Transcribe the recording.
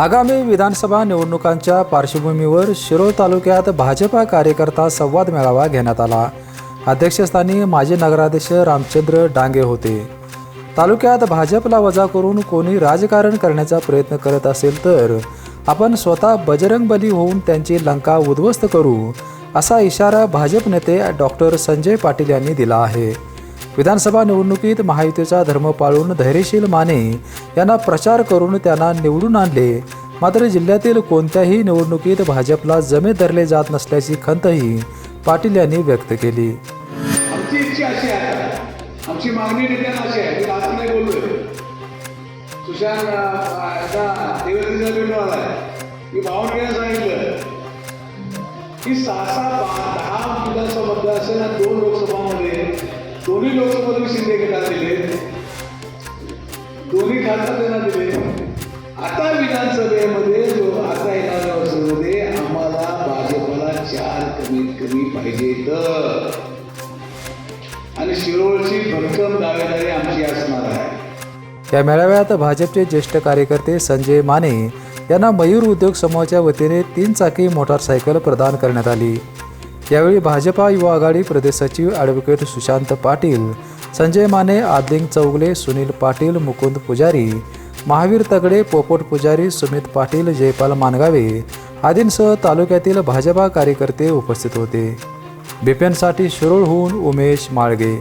आगामी विधानसभा निवडणुकांच्या पार्श्वभूमीवर शिरोळ तालुक्यात भाजपा कार्यकर्ता संवाद मेळावा घेण्यात आला. अध्यक्षस्थानी माजी नगराध्यक्ष रामचंद्र डांगे होते. तालुक्यात भाजपला वजा करून कोणी राजकारण करण्याचा प्रयत्न करत असेल तर आपण स्वतः बजरंग बली होऊन त्यांची लंका उद्ध्वस्त करू असा इशारा भाजप नेते डॉक्टर संजय पाटील यांनी दिला आहे. विधानसभा निवडणुकीत महायुतीचा धर्म पाळून धैर्यशील माने यांना प्रचार करून त्यांना निवडून आणले. मात्र जिल्ह्यातील कोणत्याही निवडणुकीत भाजपला जमे धरले जात नसल्याची खंतही पाटील यांनी व्यक्त केली. आमची इच्छा अशी आहे. आमची मागणी नेत्यांना अशी आहे. मी आज नाही बोललोय. सुशांत अं, आता देवेंद्रचा भेटून आलाय. मी बावनकेला सांगितलं. की सहा सहा दहा विधानसभा मतदार दोन लोकसभामध्ये दोन्ही लोकसभेत शिंदे गटात दिले. दोन्ही खासदार त्यांना दिले. आता विधानसभेमध्ये जो आता येणाऱ्या वर्षामध्ये आम्हाला भाजपला चार कमीत कमी पाहिजे तर. आणि शिरोळची भक्कम दावेदारी आमची असणार आहे. या मेळाव्यात भाजपचे ज्येष्ठ कार्यकर्ते संजय माने यांना मयूर उद्योग समूहाच्या वतीने तीन चाकी मोटारसायकल प्रदान करण्यात आली. यावेळी भाजपा युवा आघाडी प्रदेश सचिव ॲडव्होकेट सुशांत पाटील संजय माने आदिंग चौगले सुनील पाटील मुकुंद पुजारी महावीर तगडे पोपट पुजारी सुमित पाटील जयपाल मानगावे आदींसह तालुक्यातील भाजपा कार्यकर्ते उपस्थित होते. बिपिनसाठी शिरोळहून उमेश माळगे.